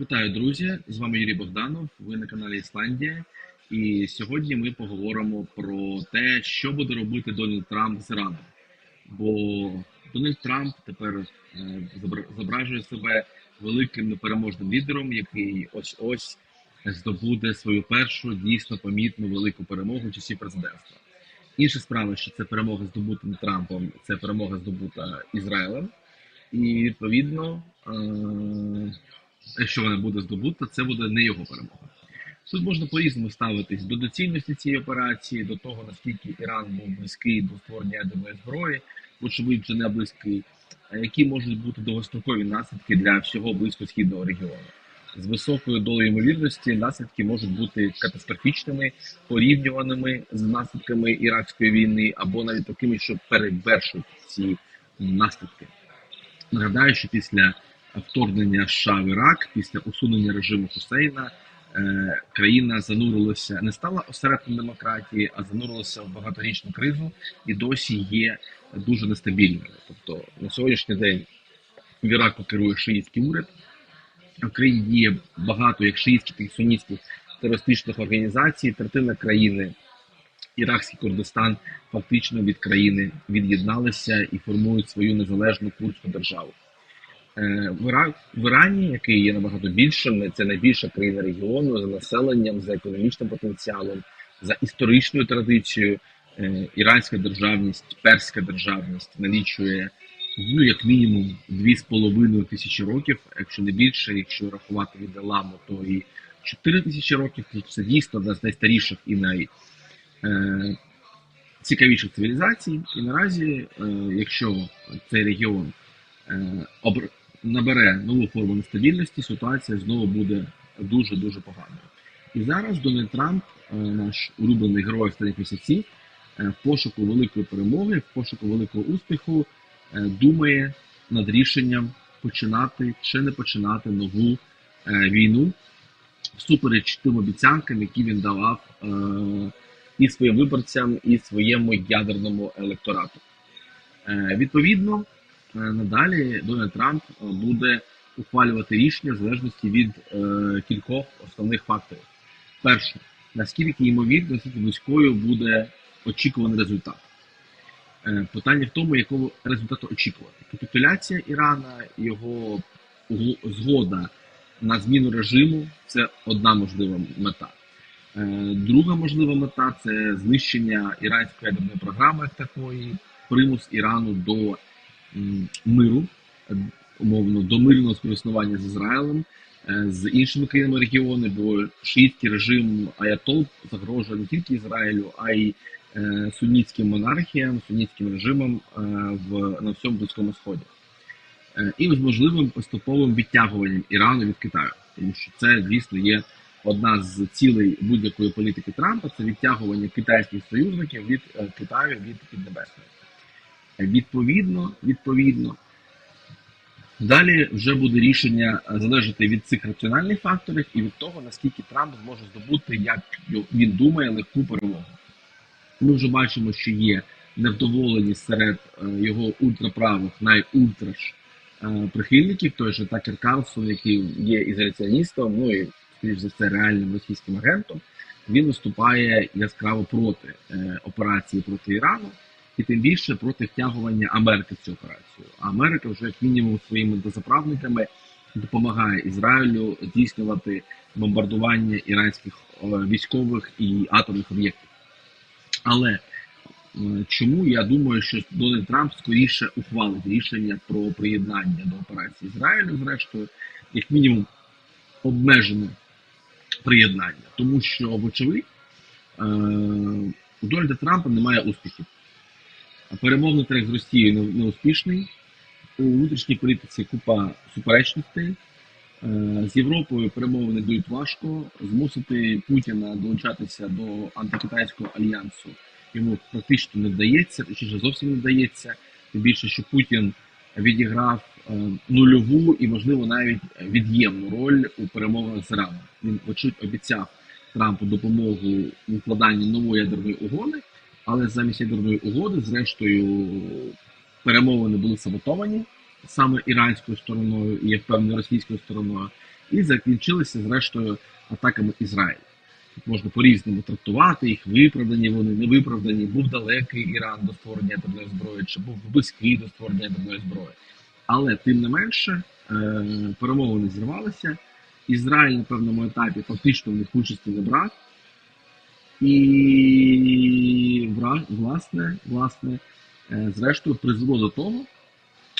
Вітаю, друзі! З вами Юрій Богданов. Ви на каналі Ісландія. І сьогодні ми поговоримо про те, що буде робити Дональд Трамп з Іраном. Бо Дональд Трамп тепер е, зображує себе великим непереможним лідером, який ось ось здобуде свою першу дійсно помітну велику перемогу в часі президентства. Інша справа, що це перемога здобута не Трампом, це перемога здобута Ізраїлем. І відповідно, е, якщо вона буде здобута, це буде не його перемога. Тут можна по-різному ставитись до доцільності цієї операції, до того наскільки Іран був близький до створення ядерної зброї, вочевидь вже не близький, які можуть бути довгострокові наслідки для всього близькосхідного регіону. З високою долею ймовірності наслідки можуть бути катастрофічними, порівнюваними з наслідками Іракської війни, або навіть такими, що перевершують ці наслідки. Нагадаю, що після вторгнення США в Ірак, після усунення режиму Хусейна, е, країна занурилася, не стала осередком демократії, а занурилася в багаторічну кризу і досі є дуже нестабільною. Тобто на сьогоднішній день в Іраку керує шиїтський уряд, в країні діє багато як шиїтських, так і сунітських терористичних організацій. Третина країни, Іракський Курдистан, фактично від країни від'єдналися і формують свою незалежну курдську державу. Е, В, Ірані, який є набагато більшим, це найбільша країна регіону за населенням, за економічним потенціалом, за історичною традицією. Е, Іранська державність, перська державність налічує ну як мінімум 2,5 тисячі років, якщо не більше, якщо рахувати від Еламу, то і 4 тисячі років. Тобто Це дійсно одна з найстаріших і най е, цивілізацій. І наразі, якщо цей регіон набере нову форму нестабільності, ситуація знову буде дуже дуже поганою. І зараз Дональд Трамп, е, наш улюблений герой останніх місяців, е, в пошуку великої перемоги, в пошуку великого успіху, е, думає над рішенням починати чи не починати нову війну всупереч тим обіцянкам, які він давав і своїм виборцям, і своєму ядерному електорату. Відповідно, надалі Дональд Трамп е, буде ухвалювати рішення в залежності від е, кількох основних факторів. Перше, наскільки ймовірно, наскільки близькою буде очікуваний результат. Е, питання в тому, якого результату очікувати. Капітуляція Ірана, його згода на зміну режиму це одна можлива мета. Е, Друга можлива мета це знищення іранської ядерної програми такої, примус Ірану до миру, умовно, до мирного співіснування з Ізраїлем, е, з іншими країнами регіону, бо шиїтський режим Аятол загрожує не тільки Ізраїлю, а й е, сунітським монархіям, сунітським режимам е, в на всьому близькому сході. І з можливим поступовим відтягуванням Ірану від Китаю, тому що це, звісно, є одна з цілей будь-якої політики Трампа це відтягування китайських союзників від Китаю від Піднебесної. Відповідно, відповідно, далі вже буде рішення залежати від цих раціональних факторів і від того, наскільки Трамп зможе здобути, як він думає, легку перемогу. Ми вже бачимо, що є невдоволеність серед е, його ультраправих, найультраш е, прихильників, той же Такер Карлсон, який є ізоляціоністом, ну і скоріш за все реальним російським агентом, він виступає яскраво проти е, операції проти Ірану і тим більше проти втягування Америки в цю операцію. А Америка вже як мінімум своїми дозаправниками допомагає Ізраїлю здійснювати бомбардування іранських е, військових і атомних об'єктів. Але е, чому я думаю, що Дональд Трамп скоріше ухвалить рішення про приєднання до операції Ізраїлю, зрештою, як мінімум, обмежене приєднання, тому що, вочевидь, е, у Дональда Трампа немає успіхів. Перемовний трек з Росією не- неуспішний. У внутрішній політиці купа суперечностей. Е, З Європою перемовини йдуть важко. Змусити Путіна долучатися до антикитайського альянсу йому практично не вдається, точніше зовсім не вдається. Тим більше, що Путін відіграв е, нульову і, можливо, навіть від'ємну роль у перемовинах з Іраном. Він, очевидь, обіцяв Трампу допомогу в укладанні нової ядерної угоди, але замість ядерної угоди, зрештою, перемовини були саботовані саме іранською стороною і я впевнений російською стороною. і закінчилися зрештою атаками Ізраїля. Тут можна по-різному трактувати їх, виправдані вони, не виправдані. Був далекий Іран до створення ядерної зброї, чи був близький до створення ядерної зброї. Але тим не менше е, перемовини зірвалися. Ізраїль на певному етапі фактично в них участі не брав. І власне, власне, е, зрештою призвело до того,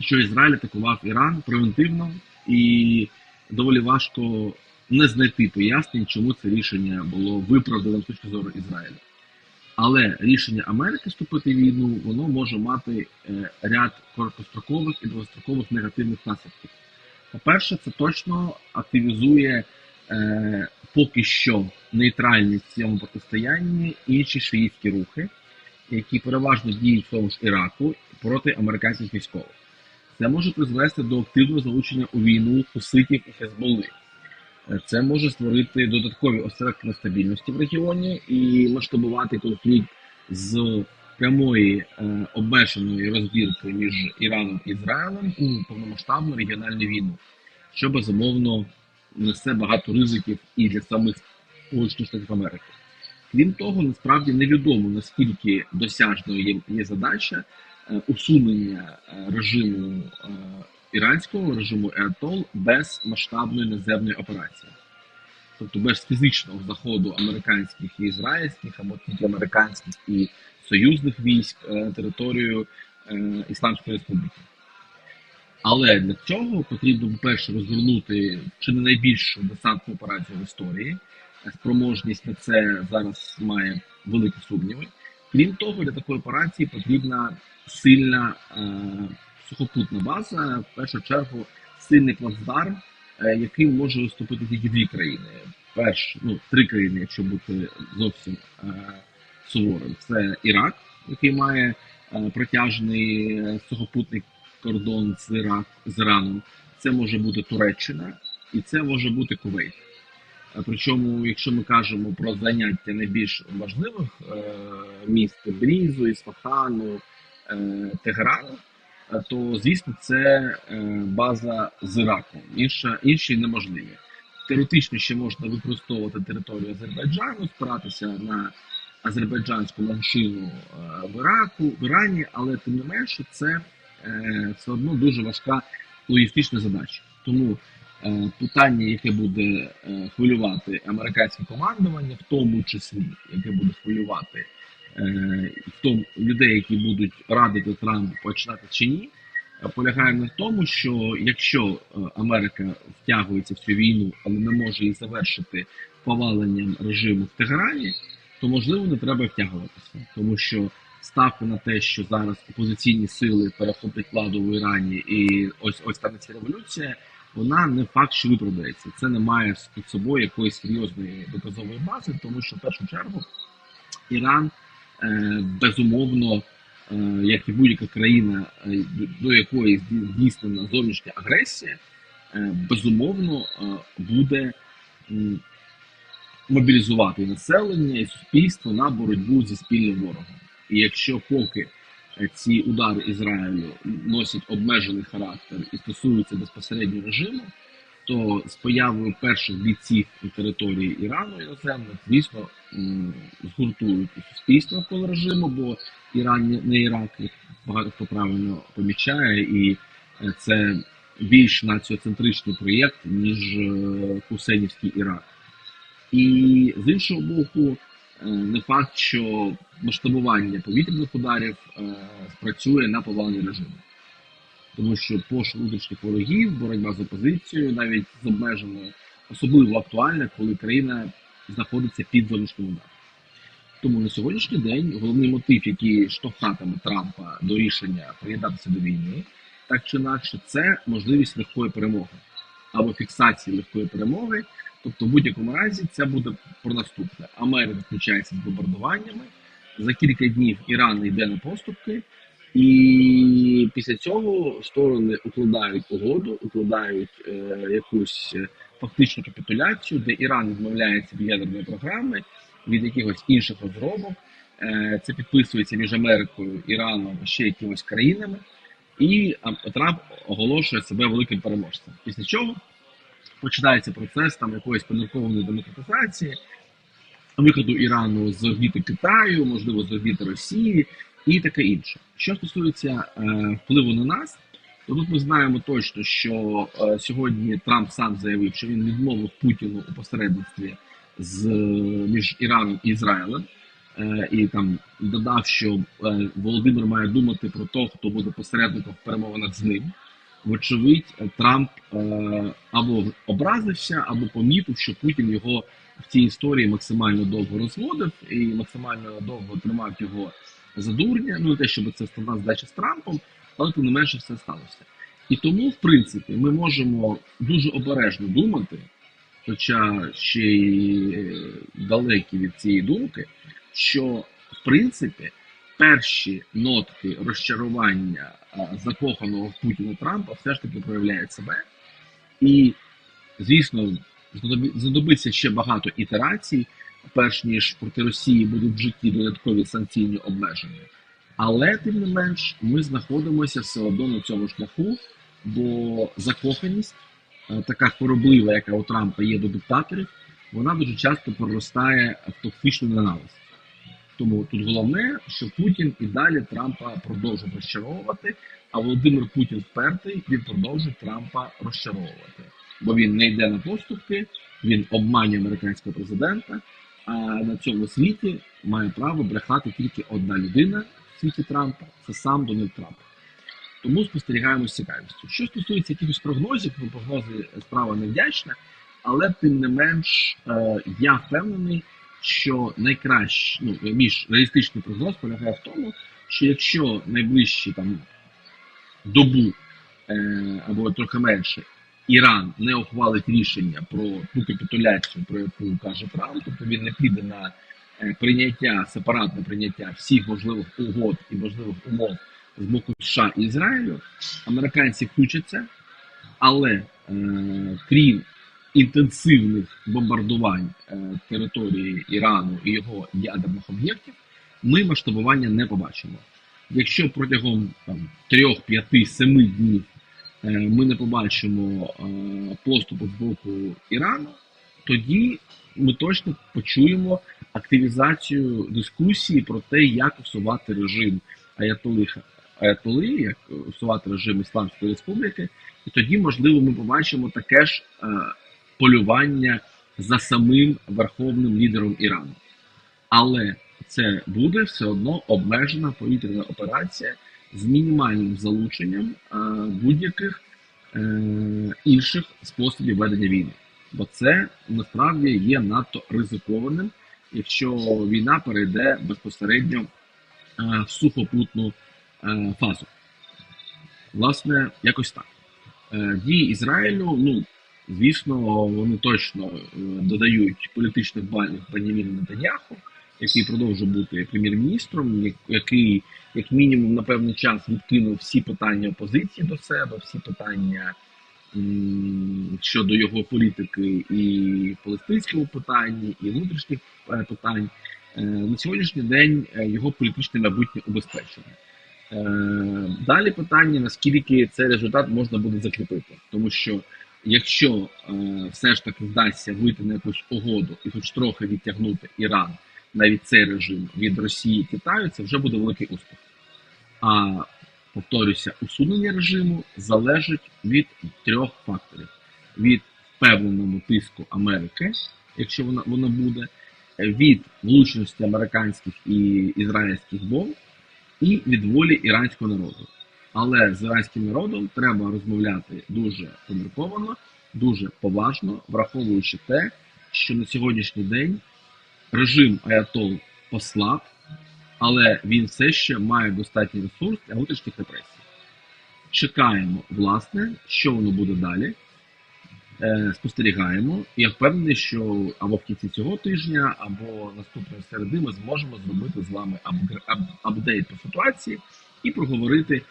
що Ізраїль атакував Іран превентивно і доволі важко не знайти пояснень, чому це рішення було виправдане з точки зору Ізраїля. Але рішення Америки вступити в війну воно може мати е, ряд короткострокових і довгострокових негативних наслідків. По-перше, це точно активізує е, поки що нейтральність в цьому протистоянні інші шиїтські рухи, які переважно діють в тому ж Іраку проти американських військових. Це може призвести до активного залучення у війну хуситів і Хезболи. Це може створити додаткові осередки нестабільності в регіоні і масштабувати конфлікт з прямої е, обмеженої розділки між Іраном і Ізраїлем у повномасштабну регіональну війну, що безумовно несе багато ризиків і для самих Сполучених Штатів Америки. Крім того, насправді невідомо наскільки досяжною є, є задача е, усунення е, режиму е, іранського режиму Еатол без масштабної наземної операції, тобто без фізичного заходу американських і ізраїльських, або тільки американських і союзних військ е, на територію е, Ісламської Республіки. Але для цього потрібно, по-перше, розгорнути чи не найбільшу десантну операцію в історії. Спроможність на це зараз має великі сумніви. Крім того, для такої операції потрібна сильна е, сухопутна база, в першу чергу сильний плацдарм, е, яким може виступити тільки дві країни. Перш, ну, три країни, якщо бути зовсім е, суворим. Це Ірак, який має е, протяжний е, сухопутний кордон з, Ірак, з Іраном. Це може бути Туреччина і це може бути Кувейт. Е, Причому, якщо ми кажемо про заняття найбільш важливих е, міст Брізу, Ісфахану, е, Тегерану, е, то звісно це база з Іраком. Інша, інші неможливі. Теоретично ще можна використовувати територію Азербайджану, спиратися на азербайджанську меншину е, в Іраку, в Ірані, але тим не менше це все одно дуже важка логістична задача. Тому е, питання, яке буде е, хвилювати американське командування, в тому числі, яке буде хвилювати е, в тому людей, які будуть радити Трампу починати чи ні, е, полягає в тому, що якщо е, Америка втягується в цю війну, але не може її завершити поваленням режиму в Тегерані, то можливо не треба втягуватися, тому що ставка на те, що зараз опозиційні сили перехоплять владу в Ірані, і ось ось станеться революція. Вона не факт, що виправдається. Це не має під собою якоїсь серйозної доказової бази, тому що в першу чергу Іран е, безумовно, е, як і будь-яка країна, е, до якої здійснена зовнішня агресія, е, безумовно е, буде мобілізувати населення і суспільство на боротьбу зі спільним ворогом. І якщо поки е, ці удари Ізраїлю носять обмежений характер і стосуються безпосередньо режиму, то з появою перших бійців на території Ірану іноземних, звісно, згуртують суспільство навколо режиму, бо Іран не- Ірак, як багато хто правильно помічає, і е, це більш націоцентричний проєкт, ніж е, Хусейнівський Ірак. І з іншого боку, е, не факт, що масштабування повітряних ударів е, спрацює на повалення режиму. Тому що пошук внутрішніх ворогів, боротьба з опозицією, навіть з обмеженою, особливо актуальна, коли країна знаходиться під зовнішнім ударом. Тому на сьогоднішній день головний мотив, який штовхатиме Трампа до рішення приєднатися до війни, так чи інакше, це можливість легкої перемоги або фіксації легкої перемоги. Тобто, в будь-якому разі, це буде про наступне: Америка включається з бомбардуваннями. За кілька днів Іран йде на поступки, і після цього сторони укладають угоду, укладають е, якусь е, фактичну капітуляцію, де Іран відмовляється від ядерної програми, від якихось інших розробок. Е, це підписується між Америкою, Іраном ще якимось країнами. І Трамп оголошує себе великим переможцем. Після чого починається процес там якоїсь поміркованої демократизації, виходу Ірану з орбіти Китаю, можливо, з орбіти Росії і таке інше. Що стосується е, впливу на нас, то тут ми знаємо точно, що е, сьогодні Трамп сам заявив, що він відмовив Путіну у посередництві з між Іраном і Ізраїлем. Е, і там додав, що е, Володимир має думати про того, хто буде посередником в перемовинах з ним. Вочевидь, Трамп е, або образився, або помітив, що Путін його в цій історії максимально довго розводив і максимально довго тримав його за дурня. Ну не те, щоб це стала здача з Трампом, але тим не менше все сталося. І тому, в принципі, ми можемо дуже обережно думати, хоча ще й е, далекі від цієї думки, що в принципі перші нотки розчарування закоханого в Путіна Трампа все ж таки проявляють себе. І, звісно, знадобиться ще багато ітерацій, перш ніж проти Росії будуть в житті додаткові санкційні обмеження. Але тим не менш, ми знаходимося все одно на цьому шляху, бо закоханість, е, така хвороблива, яка у Трампа є до диктаторів, вона дуже часто проростає в токсичну ненависть. Тому тут головне, що Путін і далі Трампа продовжує розчаровувати, а Володимир Путін впертий, він продовжує Трампа розчаровувати. Бо він не йде на поступки, він обманює американського президента. А на цьому світі має право брехати тільки одна людина в світі Трампа це сам Дональд Трамп. Тому спостерігаємо з цікавістю. Що стосується якихось прогнозів, ну прогнози справа невдячна, але тим не менш е, я впевнений, що найкраще, ну більш реалістичний прогноз полягає в тому, що якщо найближчі там добу е, або трохи менше Іран не ухвалить рішення про ту капітуляцію, про яку каже Трамп, тобто він не піде на е, прийняття, сепаратне прийняття всіх можливих угод і можливих умов з боку США і Ізраїлю, американці включаться, але е, крім інтенсивних бомбардувань е, території Ірану і його ядерних об'єктів, ми масштабування не побачимо. Якщо протягом там, 3, 5, 7 днів е, ми не побачимо е, поступу з боку Ірану, тоді ми точно почуємо активізацію дискусії про те, як усувати режим Аятоли, Аятоли як усувати режим Ісламської Республіки, і тоді, можливо, ми побачимо таке ж полювання за самим верховним лідером Ірану. Але це буде все одно обмежена повітряна операція з мінімальним залученням будь-яких е, інших способів ведення війни. Бо це насправді є надто ризикованим, якщо війна перейде безпосередньо е, в сухопутну е, фазу. Власне, якось так. Дії Ізраїлю, ну звісно, вони точно е, додають політичних балів Беняміну Нетаньяху, який продовжує бути прем'єр-міністром, який, як мінімум, на певний час відкинув всі питання опозиції до себе, всі питання щодо його політики і в палестинському питанні, і внутрішніх е, питань. Е, На сьогоднішній день його політичне майбутнє убезпечене. Е, Далі питання, наскільки цей результат можна буде закріпити, тому що якщо е, все ж таки вдасться вийти на якусь угоду і хоч трохи відтягнути Іран, навіть цей режим від Росії і Китаю, це вже буде великий успіх. А повторюся, усунення режиму залежить від трьох факторів: від впевненого тиску Америки, якщо вона, вона буде, від влучності американських і ізраїльських бомб, і від волі іранського народу. Але з іранським народом треба розмовляти дуже помірковано, дуже поважно, враховуючи те, що на сьогоднішній день режим Аятол послаб, але він все ще має достатній ресурс для внутрішніх репресій. Чекаємо, власне, що воно буде далі. Е, спостерігаємо. І я впевнений, що або в кінці цього тижня, або наступної середи ми зможемо зробити з вами апдейт по ситуації і проговорити,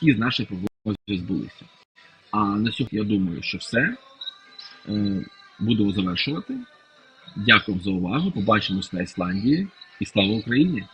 які з наших прогнозів збулися. А на сьогодні я думаю, що все. Е, Будемо завершувати. Дякую за увагу. Побачимось на Ісландії і слава Україні!